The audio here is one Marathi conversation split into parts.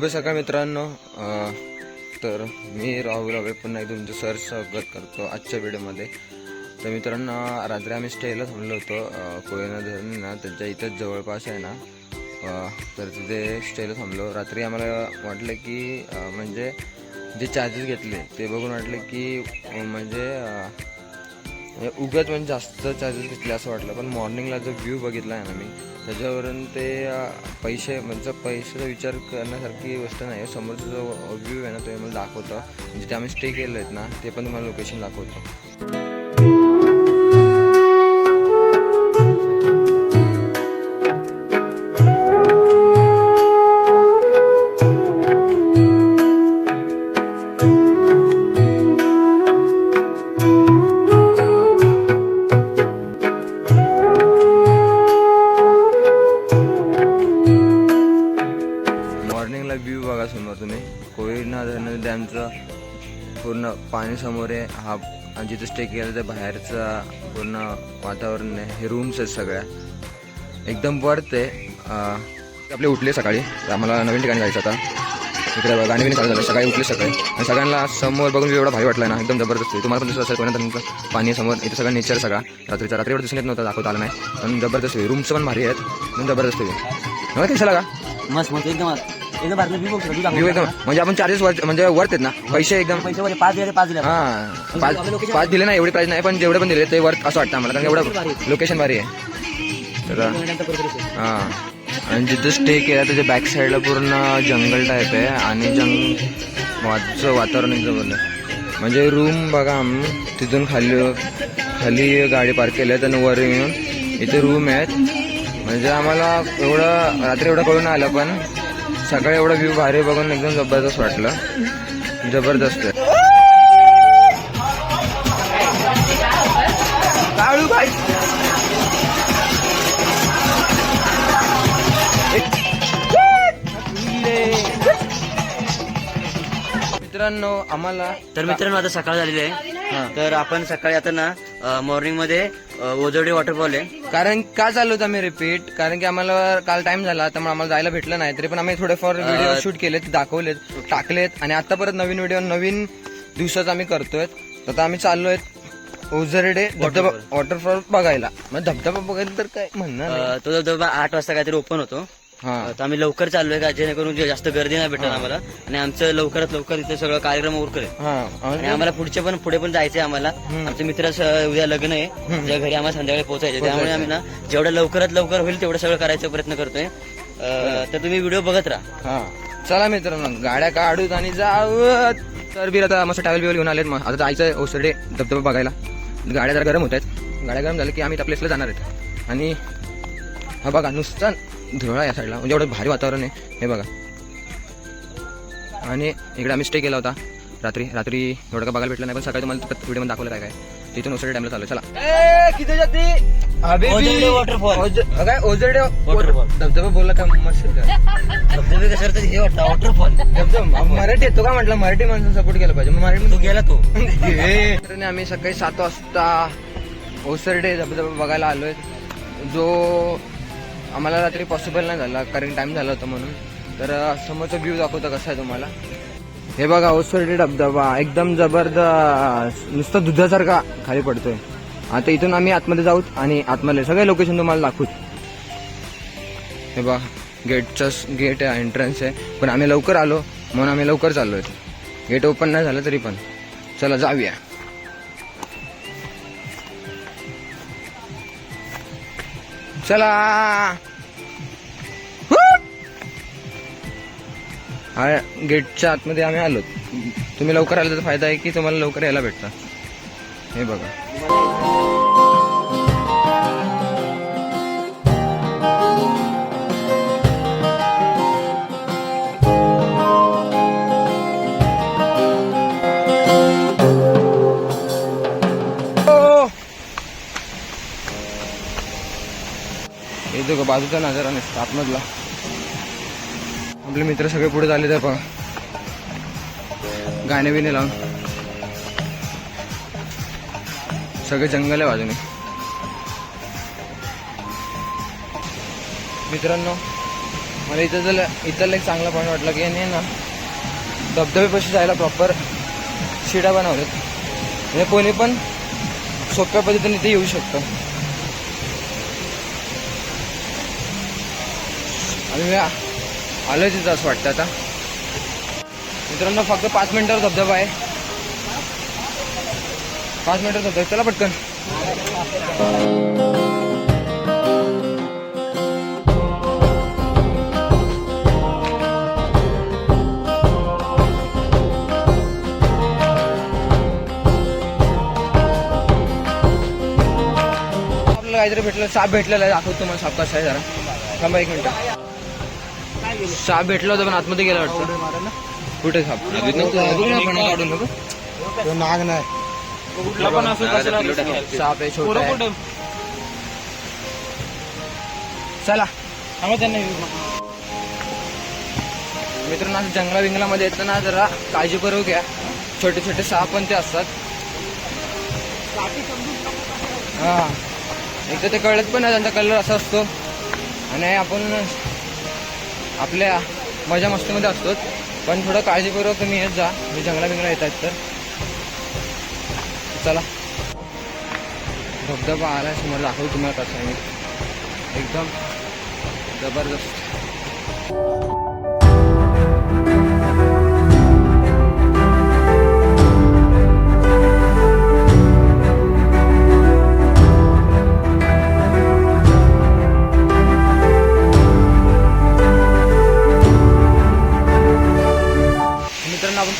शुभ सकाळ मित्रांनो. तर मी राहुल अभय पुन्हा एकदा तुमचं सर स्वागत करतो आजच्या व्हिडिओमध्ये. तर मित्रांनो रात्री आम्ही स्टेला थांबलो होतो. कोयना धरण ना त्यांच्या इथंच जवळपास आहे ना. तर तिथे स्टेला थांबलो. रात्री आम्हाला वाटलं की म्हणजे जे चार्जेस घेतले ते बघून वाटलं की म्हणजे म्हणजे उगाच म्हणजे जास्त चार्जेस घेतले असं वाटलं. पण मॉर्निंगला जो व्ह्यू बघितला आहे ना मी त्याच्यावरून ते पैसे म्हणजे पैशाचा विचार करण्यासारखी गोष्ट नाही. समोरचा जो व्ह्यू आहे ना तो मला दाखवतो. म्हणजे जिथे आम्ही स्टे केलं आहेत ना ते पण तुम्हाला लोकेशन दाखवतो. पूर्ण पाणी समोर आहे. हा आणि जिथं स्टे केलं त्या बाहेरचा पूर्ण वातावरण आहे. हे रूम्स आहेत सगळ्या. एकदम वर्थ आहे. आपले उठले सकाळी. तर आम्हाला नवीन ठिकाणी जायचं आता इकडे बघा, गाणी बिणी चालू झालं. सकाळी उठले सकाळी. आणि सगळ्यांना समोर बघून एवढा भारी वाटला ना एकदम जबरदस्त तुम्हाला पण दिसत असेल कोणा पाणी समोर. इथं सगळं नेचर सगळा. रात्रीचा रात्री एवढं दिसून येत नव्हतं दाखवता आला नाही. पण जबरदस्त रूम्स पण भारी आहेत. पण जबरदस्त होईल नव्हे कशाला का मस्त मस्त. एकदम एकदम भारत म्हणजे आपण चार्जेस वर म्हणजे वर्थ आहेत ना. पैसे एकदम. पैसे वगैरे पाच दिले पाच दिले. हा. पाच पाच दिले ना एवढे प्राइस नाही पण जेवढे पण दिले ते वर्थ असं वाटतं आम्हाला. कारण एवढं लोकेशन भारी आहे. तर हा. आणि जिथं स्टे केला त्याच्या बॅक साईडला पूर्ण जंगल टाईप आहे. आणि जंग वाचं वातावरण एकदम आहे. म्हणजे रूम बघा आम्ही तिथून खाली खाली गाडी पार्क केली आहे आणि वर येऊन इथे रूम आहेत. म्हणजे आम्हाला एवढं रात्री एवढं कळून आलं पण सकाळी एवढा व्ह्यू भारी बघून एकदम जबरदस्त वाटलं. जबरदस्त आहे. काळू भाई. मित्रांनो आम्हाला तर मित्रांनो आता सकाळ झालेली आहे. तर आपण सकाळी आता ना मॉर्निंगमध्ये अ, ओझरडे वॉटरफॉल आहे. कारण का चाललो होतं आम्ही रिपीट कारण की आम्हाला काल टाइम झाला त्यामुळे आम्हाला जायला भेटलं नाही. तरी पण आम्ही थोडेफार व्हिडिओ शूट केलेत दाखवलेत टाकलेत. आणि आता परत नवीन व्हिडिओ नवीन दिवसाचा आम्ही करतोय. तर आता आम्ही चाललोय ओझरडे धबधबा वॉटरफॉल बघायला. मग धबधबा बघायला तर काय. अ, तो जवळजवळ आठ वाजता काहीतरी ओपन होतो. हा. तर आम्ही लवकर चाललोय का जेणेकरून जे जास्त गर्दी नाही भेटणार आम्हाला. आणि आमचं लवकरात लवकर इथे सगळं कार्यक्रम उरकले हा. आणि आम्हाला पुढचे पण पुढे पण जायचंय आम्हाला. आमच्या मित्राचं उद्या लग्न आहे. त्या घरी आम्हाला संध्याकाळी पोहोचायचे त्यामुळे आम्ही ना जेवढं लवकरात लवकर होईल तेवढं सगळं करायचा प्रयत्न करतोय. अ, तर तुम्ही व्हिडिओ बघत राहा. हा. चला मित्रांनो गाड्या काढूत आणि जाऊ तर बी आता मस्त ट्रॅव्हल बिवल घेऊन आलेत. मग आता जायचं ओसरडे धबधबा बघायला. गाड्या जरा गरम होत आहेत. गाड्या गरम झाल्या की आम्ही त्या प्लेसला जाणार आहेत. आणि हा बघा नुसतं धुळा या साईडला म्हणजे एवढं भारी वातावरण आहे. हे बघा. आणि इकडे आम्ही स्टे केला होता. रात्री रात्री एवढं का बघायला भेटलं नाही पण सकाळी तुम्हाला व्हिडिओमध्ये दाखवलं काय काय. तिथून ओसरडे डॅमला चालू. चला किती जाते? ओझरडे. काय. धबधबा बोलला का मस्त धबधबे कसं हे वाटतं? वॉटरफॉल एकदम मराठी येतो का म्हटलं? मराठी माणसं सपोर्ट केला पाहिजे. मग मराठी तू गेला तो. आम्ही सकाळी सात वाजता ओसरडे धबधबा बघायला आलोय. जो आम्हाला रात्री पॉसिबल नाही झाला कारण टाइम झाला होता म्हणून. तर समोरचा व्ह्यू दाखवतो कसा आहे तुम्हाला. हे बघा ओसरडे धबधबा एकदम जबरदस्त नुसतं दुधासारखा खाली पडतोय. आता इथून आम्ही आतमध्ये जाऊत आणि आतमध्ये सगळे लोकेशन तुम्हाला दाखवत हे बघा गेटचं गेट आहे एंट्रन्स आहे. पण आम्ही लवकर आलो म्हणून आम्ही लवकर चाललो आहे गेट ओपन नाही झालं तरी पण. चला जाऊया. चला. गेटच्या आतमध्ये आम्ही आलो तुम्ही लवकर आले तर फायदा आहे की तुम्हाला लवकर यायला भेटतं. हे बघा. बाजूचा नजारा नसतो आतमधला. आपले मित्र सगळे पुढे झाले तर पण गाणे बिणे लावून. सगळे जंगल आहे बाजूने. मित्रांनो मला इथं जर इथं एक चांगला पॉईंट वाटला की नाही ना धबधब्यापाशी जायला प्रॉपर शिडा बनवलेत म्हणजे कोणी पण सोप्या पद्धतीने इथे येऊ शकतं. आम्ही आलं तिथं असं वाटतं आता. मित्रांनो फक्त पाच मिनिटावर धबधबा आहे. पाच मिनटावर धबधबा चला पटकन. काहीतरी भेटलं साप भेटलेला आहे. दाखवतो तुम्हाला साप कसा आहे जरा. थांबा एक मिनटं. साप भेटला होता पण आतमध्ये गेला वाटतं. कुठे साप? काढून नाग नाही. साप आहे छोटा आहे. चला. मित्रांनो असं जंगला विंगलामध्ये येताना जरा काळजी करू घ्या. छोटे छोटे साप पण ते असतात. हा. एक तर ते कळत पण नाही त्यांचा कलर असा असतो. आणि आपण आपल्या मजा मस्तीमध्ये असतो पण थोडं काळजीपूर्वक तुम्ही येत जा. मी जंगला बिंगला येत आहेत तर. चला. धबधबा आला समोर. दाखवू तुम्हाला कसं आहे. मी एकदम जबरदस्त.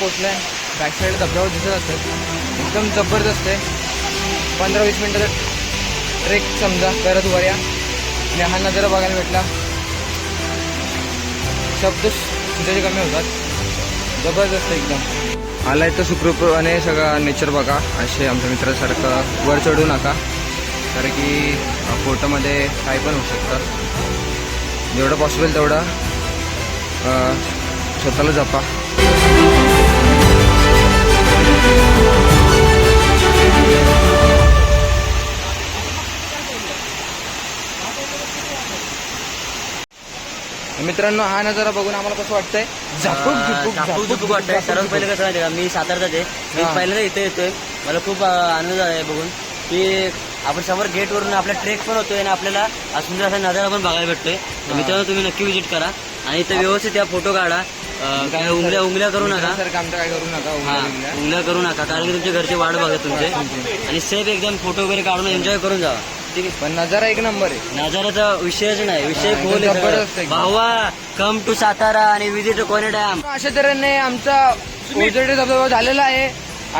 पोचलाय बॅक साईड धबधबा दिसत असेल. एकदम जबरदस्त आहे. पंधरा वीस मिनटं ट्रेक समजा करत वर या आणि हा नजारा बघायला भेटला. शब्द सुद्धा कमी होतात. जबरदस्त एकदम. आलाय तर सुखरूपपणे सगळं नेचर बघा. असे आमच्या मित्रासारखं वर चढू नका. कारण की फोटोमध्ये काही पण होऊ शकतं. जेवढं पॉसिबल तेवढं स्वतःला जपा. मित्रांनो हा नजारा बघून आम्हाला कसं वाटतंय? झापूक झुपूक वाटतंय. सर्वात पहिले कसं माहिती का? मी सातारचाच आहे. मी. पहिल्यांदा इथे येतोय. मला खूप आनंद आहे बघून. की आपण समोर गेट वरून आपला ट्रेक पण होतोय आणि आपल्याला सुंदर असा नजारा पण बघायला भेटतोय. तर मित्रांनो तुम्ही नक्की विजिट करा. आणि इथे व्यवस्थित या फोटो काढा. काय उंगल्या उंगल्या करू नका. सर काम काय करू नका हा उंगल्या करू नका कारण की तुमच्या घरचे वाट बघा तुमचे. आणि सेफ एकदम फोटो वगैरे काढून एन्जॉय करून जावा. ठीक आहे? पण नजारा एक नंबर आहे. नजाराचा विषयच नाही विषय हा, खोल. भावा कम टू सातारा आणि विजिट कोणे डॅम अशा तऱ्हेने आमचा ओझरडे धबधबा झालेला आहे.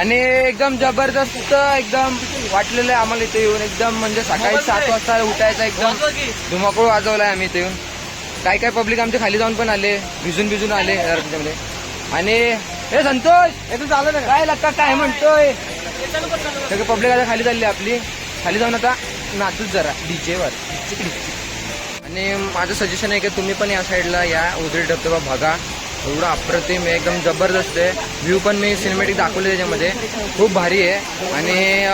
आणि एकदम जबरदस्त एकदम वाटलेलं आहे आम्हाला इथे येऊन. एकदम म्हणजे सकाळी सात वाजता उठायचा एकदम. धुमाकूळ वाजवलाय आम्ही इथे येऊन. काय काय पब्लिक आमच्या खाली जाऊन पण आले भिजून भिजून आले त्याच्यामध्ये आणि हे संतोष! हे तू झालं ना. काय लक्का काय म्हणतोय? सगळे पब्लिक आता खाली चालली आपली. खाली जाऊन आता नाचूच जरा डीजेवर. आणि माझं सजेशन आहे की तुम्ही पण या साईडला या उजळी धबधबा बघा. एवढं अप्रतिम आहे. एकदम जबरदस्त आहे. व्ह्यू पण मी सिनेमॅटिक दाखवले त्याच्यामध्ये. खूप भारी आहे. आणि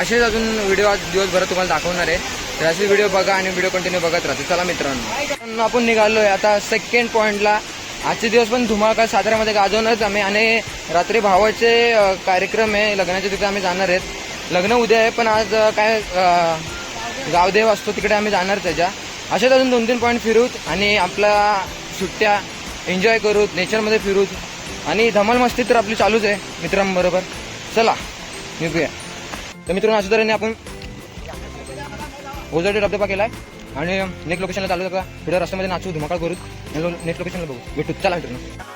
असेच अजून व्हिडिओ आज दिवसभरात तुम्हाला दाखवणार आहे. तर असे व्हिडिओ बघा आणि व्हिडिओ कंटिन्यू बघत राहते चला मित्रांनो. आपण आपण आहे आता सेकंड पॉईंटला आजचे दिवस पण धुमाळका साताऱ्यामध्ये गाजवणारच आम्ही. आणि रात्री भावाचे कार्यक्रम आहे. लग्नाचे तिथे आम्ही जाणार आहेत. लग्न उद्या आहे पण आज काय गावदेव असतो तिकडे आम्ही जाणार त्याच्या. असेच अजून दोन तीन पॉईंट फिरूत आणि आपला सुट्ट्या एन्जॉय करूत नेचरमध्ये फिरूत आणि धमाल मस्ती तर आपली चालूच आहे मित्रांबरोबर. चला निघूया. तर मित्रांनो अशा तऱ्हेने आपण ओझरडे धबधबा आहे आणि नेक्स्ट लोकेशनला चालू का पुढे रस्त्यामध्ये नाचू धुमाकाळ करू नेक्स्ट लोकेशनला बघू. भेटू. चला मित्रांनो.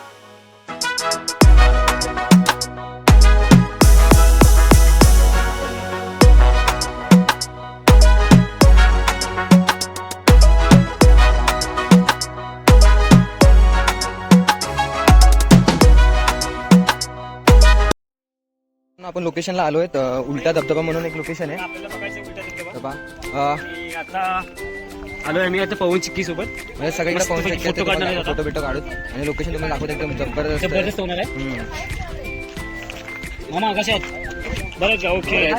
आपण लोकेशनला आलोय. तर उलटा धबधबा म्हणून एक लोकेशन आहे. तर पहा, अं, आणि आता आता पवन चिक्की सोबत. म्हणजे सगळीकडे काढणार आहे फोटो बिटो काढूत आणि लोकेशन तुम्हाला दाखवत एकदम जबरदस्त आहे. जबरदस्त होणार आहे. मामा कशा आहेत? बरं ओके.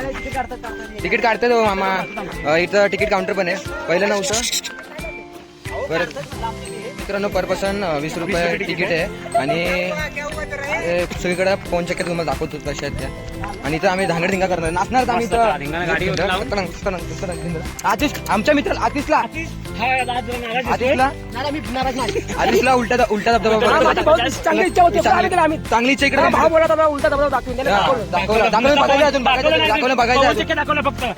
तिकीट काढतात मामा. इथं तिकीट काउंटर पण आहे. पहिलं नव्हतं. बरं. मित्रांनो पर पर्सन वीस रुपये तिकीट आहे. आणि हे सगळीकडे फोन चक्क्यात तुम्हाला दाखवतो कशा आहेत त्या आणि इथं आम्ही धांगड धिंगा करणार. नाचणार तर आम्ही. आतिश आमच्या मित्र आतिशला. हा. आतिशला? मी नाराज नाही. आतिशला उलटा उलटा धबधबा चांगली इकडे भाव बोला होता उलटा दबाव दाखवून त्याने दाखवलं. बघायचं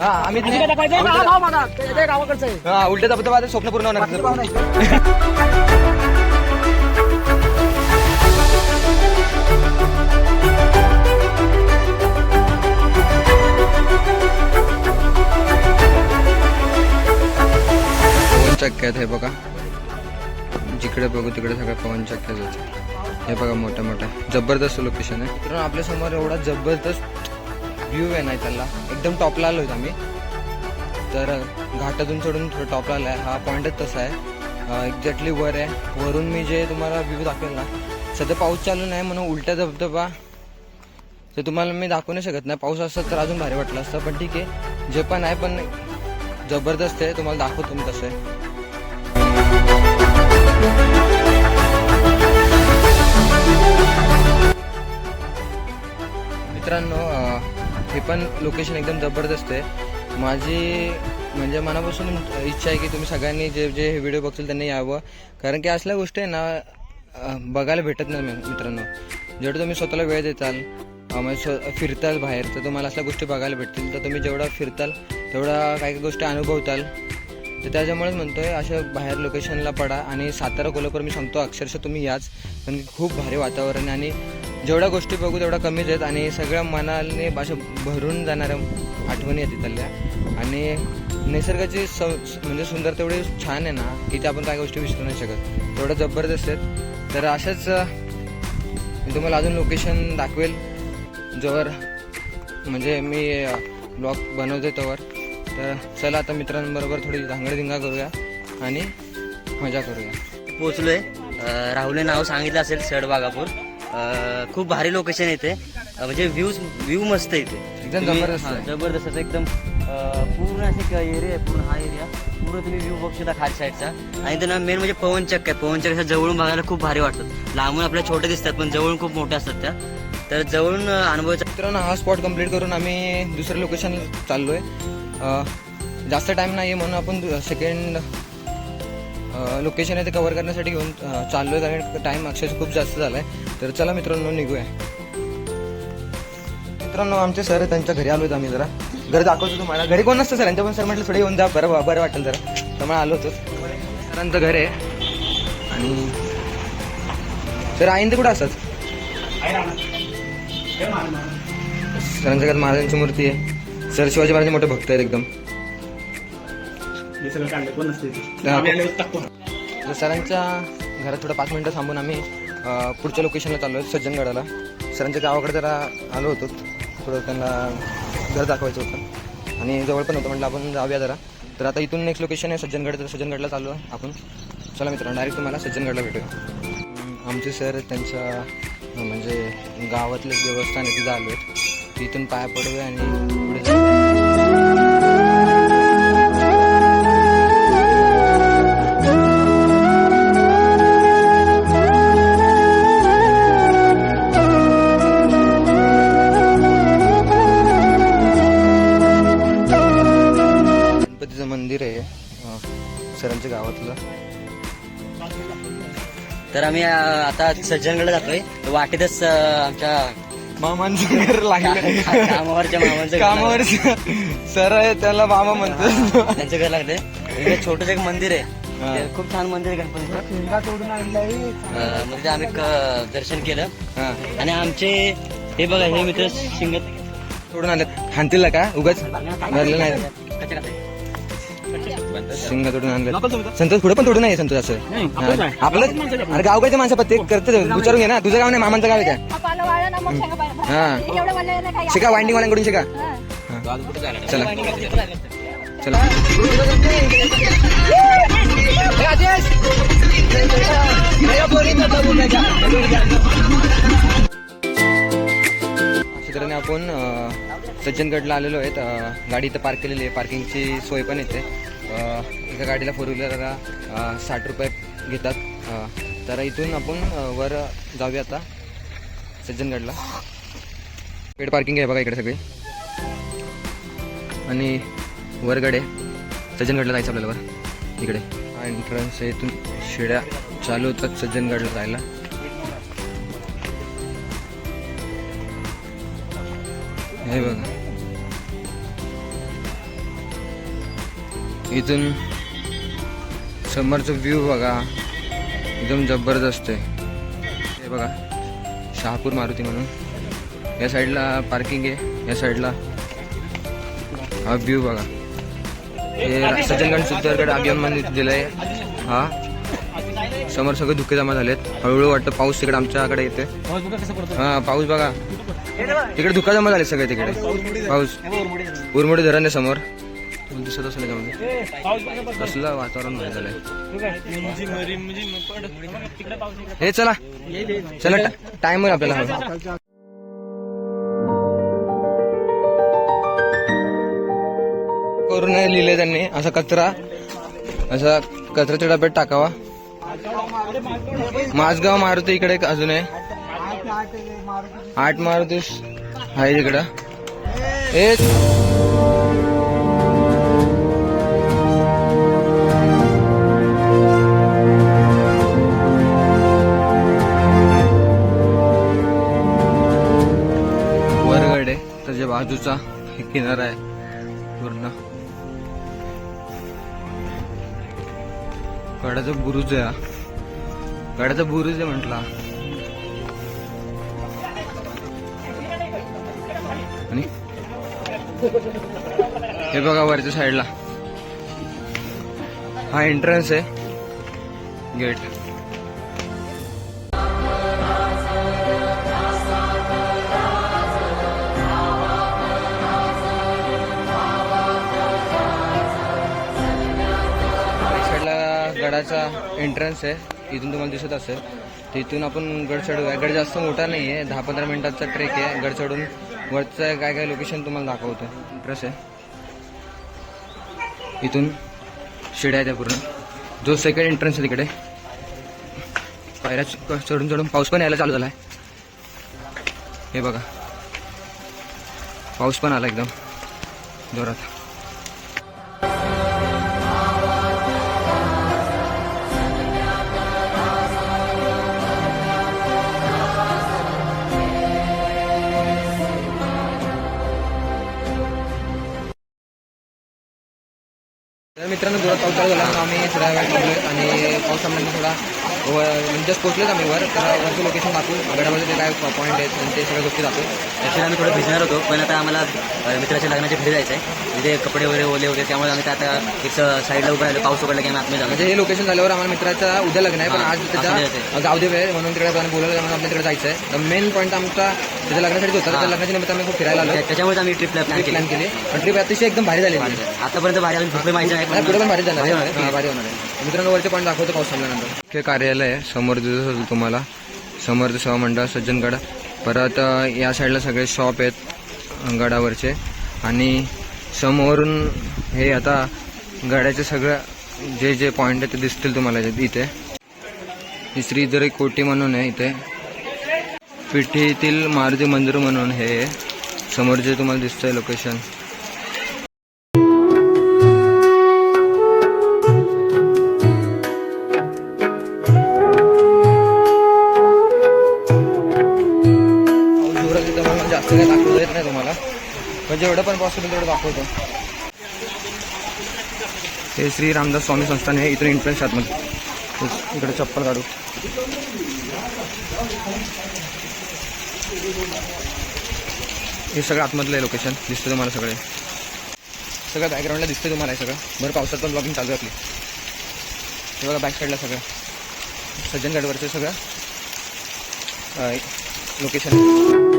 हा आम्ही आणि काय दाखवायचं? हा, हा, भाव माझा ते ते गावाकडचं आहे. हा उलटा धबधबा स्वप्न पूर्ण होणार. चक्क्यात हे बघा. जिकडे बघू तिकडे सगळं पवन चक्क्यात हे बघा मोठ्या मोठ्या जबरदस्त लोकेशन आहे. मित्रांनो आपल्यासमोर एवढा जबरदस्त व्ह्यू आहे नाही त्याला एकदम टॉपला आलो आम्ही. तर घाटातून चढून थोडं टॉपला आला आहे हा पॉईंटच तसा आहे. एक्झॅक्टली वर आहे. वरून मी जे तुम्हाला व्ह्यू दाखवेल ना सध्या पाऊस चालू नाही म्हणून उलटा धबधबा. तर तुम्हाला मी दाखवू नाही शकत नाही पाऊस असत तर अजून भारी वाटलं असतं पण ठीक आहे. जे पण आहे पण जबरदस्त आहे. तुम्हाला दाखवतो मी कसं आहे. मित्रांनो हे पण लोकेशन एकदम जबरदस्त आहे. माझी म्हणजे मनापासून इच्छा आहे की तुम्ही सगळ्यांनी जे जे हे व्हिडिओ बघतील त्यांनी यावं. कारण की असल्या गोष्टी आहे ना बघायला भेटत नाही मित्रांनो. जेवढं तुम्ही स्वतःला वेळ देताल म्हणजे फिरताल बाहेर तर तुम्हाला असल्या गोष्टी बघायला भेटतील. तर तुम्ही जेवढा फिरताल तेवढा काही काही गोष्टी अनुभवताल. तर त्याच्यामुळेच म्हणतोय अशा बाहेर लोकेशनला पडा आणि सातारा कोल्हापूर मी सांगतो अक्षरशः तुम्ही याच. कारण की खूप भारी वातावरण आहे आणि जेवढ्या गोष्टी बघू तेवढ्या कमीच आहेत आणि सगळ्या मनाने अशा भरून जाणाऱ्या आठवणी आहेत तिथल्या आणि निसर्गाची स म्हणजे सुंदर तेवढी छान आहे ना की ते आपण काय गोष्टी विसरू नाही शकत. तेवढं जबरदस्त आहेत. तर अशाच अं, मी तुम्हाला अजून लोकेशन दाखवेल जोवर म्हणजे मी ब्लॉग बनवते तोवर. तर चला आता मित्रांबरोबर थोडी धांगडधिंगा करूया आणि मजा करूया. पोहोचलोय. अं, राहुलने नाव सांगितलं असेल सड बागापूर. अं, खूप भारी लोकेशन येते म्हणजे व्ह्यू व्ह्यू मस्त येते एकदम जबरदस्त आहे. जबरदस्त एकदम पूर्ण असे एरिया आहे? पूर्ण हा एरिया पूर्ण तुम्ही व्ह्यू बघू शकता खाली साईडचा आणि त्यांना मेन म्हणजे पवनचक्क आहे. पवनचक्क जवळून बघायला खूप भारी वाटतात. लांबून आपल्या छोटे दिसतात पण जवळून खूप मोठ्या असतात त्या. तर जवळून अं, अनुभवाचा मित्रांनो हा स्पॉट कंप्लीट करून आम्ही दुसऱ्या लोकेशन चाललोय. आहे जास्त टाइम नाही आहे म्हणून आपण सेकंड लोकेशन आहे ते कव्हर करण्यासाठी घेऊन चाललो चाललोय. कारण टाइम अक्षरशः खूप जास्त झालाय. तर चला मित्रांनो निघूया. मित्रांनो आमचे सर त्यांच्या घरी आलोय आम्ही जरा. घर दाखवतो तुम्हाला. घरी कोण नसतं सरांच्या पण सर म्हटलं थोडं येऊन जा. बरं बरं वाटेल जरा. त्यामुळे आलो होतो. सरांचं घर आहे. आणि सर आईन कुठं असतात? सरांच्या घरात महाराजांची मूर्ती आहे. सर शिवाजी महाराज मोठे भक्त आहेत एकदम. तर सरांच्या घरात थोडं पाच मिनटं थांबून आम्ही पुढच्या लोकेशनला चाललो आहे सज्जनगडाला. सरांच्या गावाकडे जरा आलो होतो. थोडं त्यांना घर दाखवायचं होतं. आणि जवळ पण होतं म्हटलं आपण जाऊया जरा. तर आता इथून नेक्स्ट लोकेशन आहे सज्जनगड तर सज्जनगडला चाललो आहे आपण. चला मित्रांनो डायरेक्ट तुम्हाला सज्जनगडला भेटूया. आमचे सर त्यांच्या म्हणजे गावातलं देवस्थान आहे तिथं आलो आहेत तिथून पाया पडूया आणि पुढे आम्ही आता सज्जनकडे जातोय. वाटेतच आमच्या मामांचं घर लागलं. कामावरच्या मामांचं घर कामावर सर आहे त्याला मामा म्हणतो. त्यांचं घर लागते इथे छोटस एक मंदिर आहे. हा. ते खूप छान मंदिर आहे गणपतीचं. म्हणजे आम्ही क- दर्शन केलं. आणि आमचे हे बघा हे मित्र शिंगत. सोडून आले हानतील का? उगाच भरलं नाही शिंग तोडून आणलं. संतोष पुढे पण तोडून नाही संतोष असं. हा. आपलं अरे गावकडचे माणसं पण ते करते विचारून घे ना. तुझं गाव नाही मामांचं गाव आहे पाहिजे. हा. शिका वाइंडिंग वाल्यांकडून शिका. हा. चला. चला. तऱ्हेने आपण सज्जनगडला आलेलो आहेत. गाडी इथं पार्क केलेली आहे. पार्किंगची सोय पण येते एका गाडीला फोर व्हीलरला साठ रुपये घेतात. तर इथून आपण वर जाऊया आता सज्जनगडला. पेड पार्किंग आहे बघा इकडे सगळे. आणि वरगडे सज्जनगडला जायचं आपल्याला वर. इकडे. हा एंट्रन्स आहे इथून. शिड्या चालू होतात सज्जनगडला जायला. हे बघा. इथून समोरचं व्ह्यू बघा. एकदम जबरदस्त आहे. हे बघा शहापूर मारुती म्हणून. या साईडला पार्किंग आहे. या साईडला हा व्ह्यू बघा. हे सज्जनगड सुद्धारगड अभियान मंदिर दिलं आहे हा. समोर सगळे धुके जमा झालेत. हळूहळू वाटतं पाऊस तिकडे आमच्याकडे येते हा पाऊस बघा. तिकडे धुका जमा झाले सगळे तिकडे. पाऊस. उरमोडी धरण आहे समोर. दिसत असेल याच्यामध्ये म्हणजे? कसलं वातावरण भारी झालंय. हे चला. चला टाइम होईल आपल्याला. करून लिहिले त्यांनी. असा कचरा. असा कचऱ्याच्या डब्यात टाकावा. माझगाव मारुती इकडे एक अजून आहे. आठ मारुती आहे तिकडं. हेच बाजूचा किनारा आहे पूर्ण. गडाचा बुरुज आहे हा. गडाचा बुरुज आहे म्हटला. आणि? हे बघा वरच्या साईडला हा एंट्रन्स आहे. गेट गडाचा एंट्रन्स आहे. इथून तुम्हाला दिसत असेल. तिथून आपण गड चढूया गड जास्त मोठा नाही आहे. दहा पंधरा मिनिटाचा ट्रेक आहे. गड चढून वरचं काय काय लोकेशन तुम्हाला दाखवतो एंट्रन्स आहे. इथून शिड्या आहे त्या पूर्ण. जो सेकंड एंट्रन्स आहे तिकडे. पायऱ्या चढून चढून पाऊस पण यायला चालू झाला आहे. हे बघा. पाऊस पण आला एकदम. जोरात. जस्ट पोहोचलोच आम्ही वर. तर वरचं लोकेशन दाखवू. गडामध्ये ते काय पॉईंट आहेत आणि ते सगळ्या गोष्टी दाखवू. ॲक्च्युली आम्ही थोडं भिजणार होतो पण आता आम्हाला मित्राच्या लग्नाच्या घरी जायचं आहे तिथे कपडे वगैरे ओले वगैरे त्यामुळे आम्ही आता एक साईडला उभं राहिलो पाऊस उघडला की आम्ही आतमध्ये म्हणजे हे लोकेशन झाल्यावर आम्हाला मित्राचा उद्या लग्न आहे पण आज उद्या त्याच्या गावदेव आहे म्हणून तिकडे आपण बोलवलं म्हणून आपल्या तिकडे जायचं आहे तर मेन पॉईंट आमचा त्याच्या लग्नासाठी होता त्या लग्नाच्या निमित्त आम्ही खूप फिरायला आलो. त्या- त्याच्यामुळे आम्ही ट्रिपला प्लॅन प्लॅन केली. पण ट्रिप अतिशय एकदम भारी झाली. आहे. आतापर्यंत भारी झोपले माहिती नाही नाही, पुढे पण भारी जाणार भारी होणार आहे. मित्रांनो वरचे पॉईंट दाखवतो पाऊस थांबल्यानंतर. हे कार्यालय आहे समोर दिसत तुम्हाला समर्थ सेवा मंडळ सज्जनगड परत या साईडला सगळे शॉप आहेत गडावरचे. आणि समोरून हे आता गडाचे सगळं जे जे पॉईंट आहे ते दिसतील तुम्हाला इथे- इथे. ही श्रीधरी कोटी म्हणून आहे इथे. पिठीतील मारुती मंदिर म्हणून हे आहे. समोर जे तुम्हाला दिसतंय लोकेशन जेवढं पण पॉसिबल तेवढं दाखवतो. हे श्री रामदास स्वामी संस्थान आहे इथून एंट्रन्स आतमध्ये मग इकडे चप्पल काढू. हे सगळं आतमधलं आहे लोकेशन दिसतं तुम्हाला सगळे. सगळं बॅकग्राऊंडला दिसतं तुम्हाला हे सगळं. बरं पावसात पण ब्लॉगिंग चालू आपली. हे बघा बॅक साईडला सगळं. सज्जनगडवरचं सगळं. लोकेशन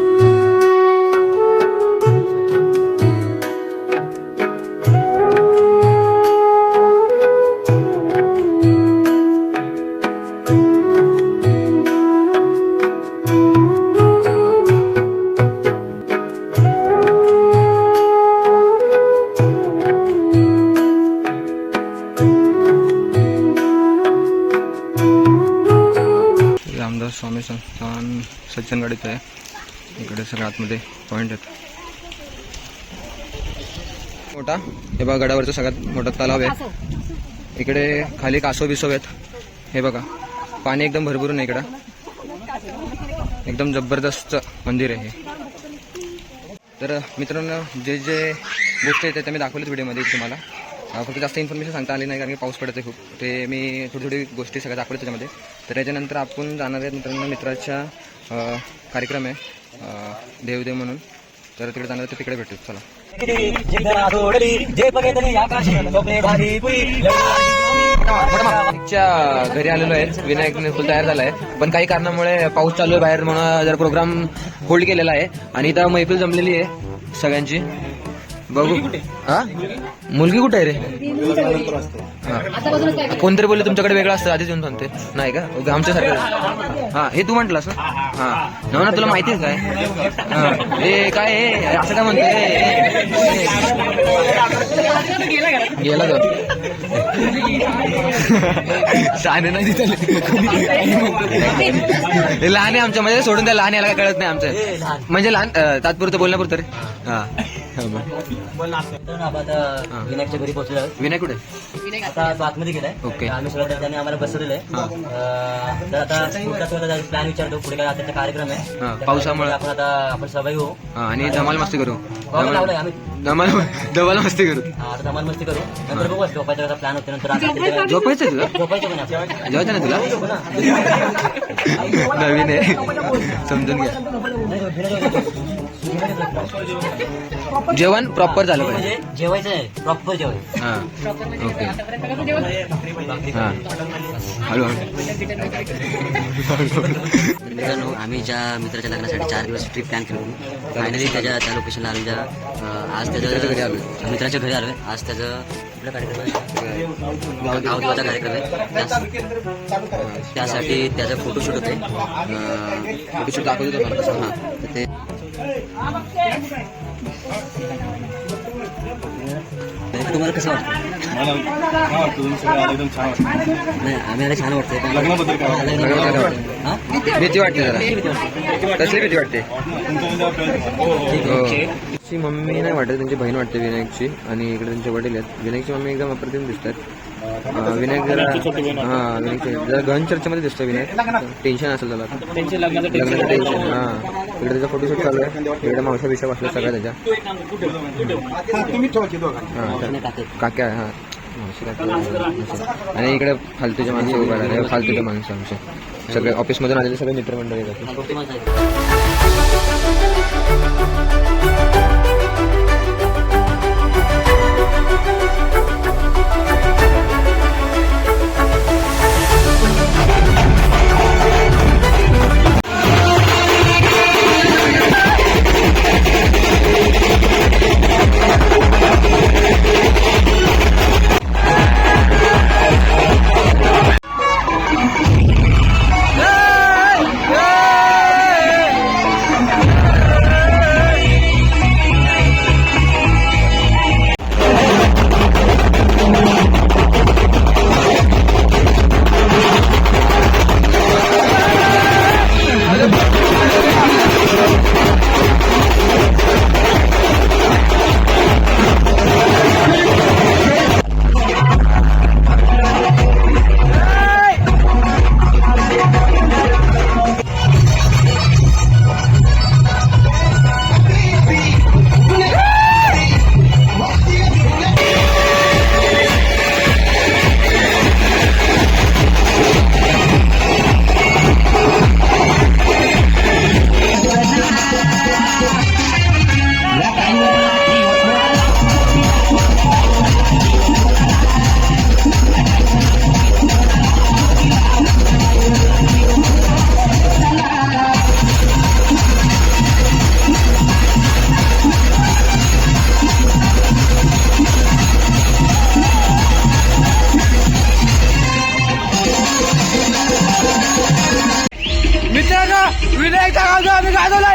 सगळ्या आतमध्ये पॉईंट आहेत. मोठा. हे बघा गडावरचा सगळ्यात मोठा तलाव आहे. इकडे खाली कासव बिसव आहेत. हे बघा. पाणी एकदम भरभरून आहे इकडं? एकदम जबरदस्त मंदिर आहे हे. तर मित्रांनो जे जे गोष्टी आहेत त्या मी दाखवल्याच व्हिडिओमध्ये तुम्हाला. फक्त जास्त इन्फॉर्मेशन सांगता आली नाही कारण की पाऊस पडत आहे खूप. ते मी थोडी थोडी गोष्टी सगळ्या दाखवल्या त्याच्यामध्ये. तर याच्यानंतर आपण जाणार आहेत मित्रांनो मित्राच्या कार्यक्रम आहे. देवदेव म्हणून. तर तिकडे जाणार तर तिकडे भेटू. चला. घरी आलेलो आहे. विनायक फुल तयार झालाय. पण काही कारणामुळे पाऊस चालू आहे बाहेर म्हणून जर प्रोग्राम होल्ड केलेला आहे. आणि इथं मैफिल जमलेली आहे सगळ्यांची. बघू. हा? मुलगी कुठे आहे रे? हा. कोणतरी बोलले तुमच्याकडे वेगळं असतं आधीच येऊन सांगते. नाही का? ओके, आमच्यासारखं हा हे तू म्हंटलस ना? हा. नव ना तुला माहिती आहे काय? हा. हे काय हे? असं काय म्हणते. गेला तो शहाणे नाही तिथं. लहान आहे आमच्या म्हणजे सोडून द्या लहान याला काय कळत नाही आमचं. म्हणजे लहान तात्पुरतं बोलण्यापुरतं रे. हा. हा, आता विनायकच्या घरी पोहोचलो आहोत. विनय कुठे? आता तो आतमध्ये गेलाय. ओके. आम्ही सगळं त्यांनी आम्हाला बसवलेलं आहे. अं, तर आता पुढचा थोडा प्लॅन विचारतो. पुढे काय त्याचा कार्यक्रम आहे. हा, पावसामुळे. आपण आता आपण सहभागी होऊ हा, आणि धमाल मस्ती करू. बाबा लावलंय आम्ही. धमाल धमाल मस्ती करू. हा, आता धमाल मस्ती करू. नंतर बघू झोपायचा कसा प्लॅन होते. नंतर आता झोपायचं तुला? झोपायचं पण आपण. ना तुला? नवीन आहे. समजून घ्या जेवण प्रॉपर झालं पाहिजे. म्हणजे जेवायचं आहे. प्रॉपर जेवायचं हा ओके. हा. हळू मित्रांनो आम्ही ज्या मित्राच्या लग्नासाठी चार दिवस ट्रिप प्लॅन केली होती. फायनली त्याच्या त्या लोकेशनला आम्ही ज्या आज त्याच्या घरी आलो मित्राच्या घरी आलोय. आज त्याचं कुठला कार्यक्रम आहे? गावचा कार्यक्रम आहे. त्यास- त्यासाठी त्याचा फोटोशूट होते फोटोशूट दाखवतो तुम्हाला कसं हां तर ते तुम्हाला कसं वाटतं? छान वाटतं नाही छान वाटतंय लग्नाबद्दल? हां? भीती वाटते जरा. भीती प्लॅन- हो. ची मम्मी नाही वाटत त्यांची बहीण वाटते विनायकची आणि इकडे त्यांचे वडील आहेत. विनायकची मम्मी एकदम अप्रतिम दिसतात. विनायक जरा हा विनायक जरा गहन चर्चेमध्ये दिसतो विनायक. टेन्शन असेल त्याला लग्नाचं टेन्शन हा. इकडे त्याचा फोटोशूट चालू आहे. इकडे मावशा बिशा बसल्या सगळ्या त्याच्या. हा. काक्या हा मावशी काक्या असं. आणि इकडे फालतूचे माणसं उभा राहिले फालतूचे माणसं आमचे. सगळे ऑफिसमधून आलेले सगळे मित्रमंडळी 看看这，你看这这。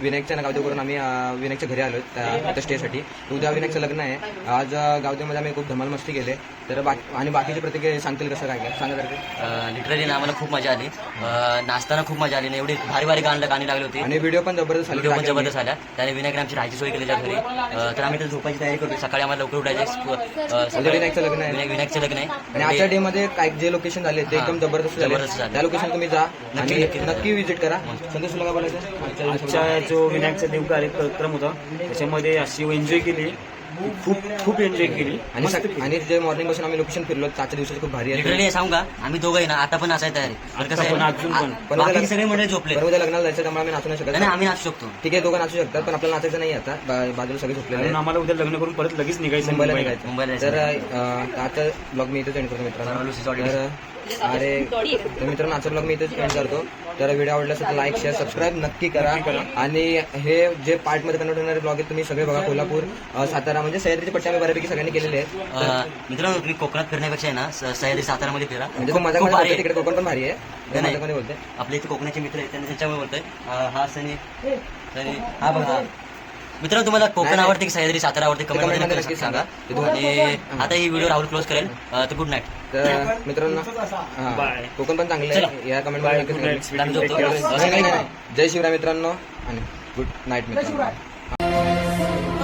विनायकच्या ना गावदेवकरून आम्ही विनायकच्या घरी आलो त्या स्टेसाठी. उद्या विनायकचं लग्न आहे. आज गावदेवमध्ये आम्ही खूप धमाल मस्ती केले. तर बाकी आणि बाकीचे प्रतिक्रिया सांगतील कसं काय काय. सांगा तर लिटरली ना आम्हाला खूप मजा आली. नाचताना खूप मजा आली ना एवढी भारी भारी गाणं गाणी लागली होती. आणि व्हिडिओ पण जबरदस्त व्हिडिओ पण झाले जबरदस्त आल्या. त्याने विनायकने आमची राहायची सोय केली त्या घरी. तर आम्ही तर झोपायची तयारी करतो सकाळी आम्हाला लवकर उठायचे विनायकचं लग्न आहे. विनायक विनायकचं लग्न आणि आजच्या आहे डे मध्ये काय जे लोकेशन झाले ते एकदम जबरदस्त झाले. त्या लोकेशन तुम्ही जा. नक्की. नक्की विजिट करा. संदेश तुला काय बोलायचं? आजच्या जो विनायकचा देव कार्यक्रम होता त्याच्यामध्ये अशी एन्जॉय केली. खूप खूप एन्जॉय केली. आणि सक- आणि जे मॉर्निंगपासून आम्ही लोकेशन फिरलो आजच्या दिवसाचे खूप भारी आहे लिटरली सांगू का? आम्ही दोघंही ना आता पण असाय तयारी पण कसं आता पण आहे? अजून पण. पण बाकी उद्या- सगळे मंडळी झोपले उद्या लग्नाला जायचं त्यामुळे आम्ही नाचू नाही शकत. नाही नाही, आम्ही नाचू शकतो. ठीक आहे दोघं नाचू शकतात पण आपल्याला नाचायचं नाही आता. बा- बाजूला सगळे झोपलेले कारण आहेत. आम्हाला उद्या लग्न करून परत लगेच निघायचं मुंबईला मुंबईला. निघायचं. मुंबईला तर जायचं. अं, आजचा ब्लॉग मी इथेच एंड करतो मित्रांनो. तर अरे तर मित्रांनो आजचा ब्लॉग मी इथेच एंड करतो. तर व्हिडिओ आवडला असेल तर लाईक शेअर सबस्क्राईब नक्की करा. आणि हे जे पार्टमध्ये कन्वर्ट होणारे ब्लॉग आहेत तुम्ही सगळे बघा. कोल्हापूर सातारा म्हणजे सह्याद्रीचे पट्टे आम्ही बऱ्यापैकी सगळ्यांनी केलेले आहेत. मित्रांनो तुम्ही कोकणात फिरण्यापेक्षा आहे ना स- सह्याद्री सातारामध्ये फिरा. म्हणजे खूप मजा खूप भारी मध्ये आहे. तिकडे कोकण पण भारी आहे. नाही, बोलते आपले इथे कोकणाचे मित्र आहेत त्यांना त्यांच्यामुळे बोलतोय. अं, हा सनी. सनी. हा बघा. मित्रांनो तुम्हाला कोकण. आवडते की सह्याद्री सातारा आवडते कमेंटमध्ये नक्की नक्की सांगा. आणि आता ही व्हिडिओ राहुल क्लोज करेल तर गुड नाईट तर मित्रांनो हा. कोकण पण चांगलं. आहे या कमेंट Bye, मध्ये good सांगा. night. Take care. जय शिवराय मित्रांनो आणि गुड नाईट मित्रांनो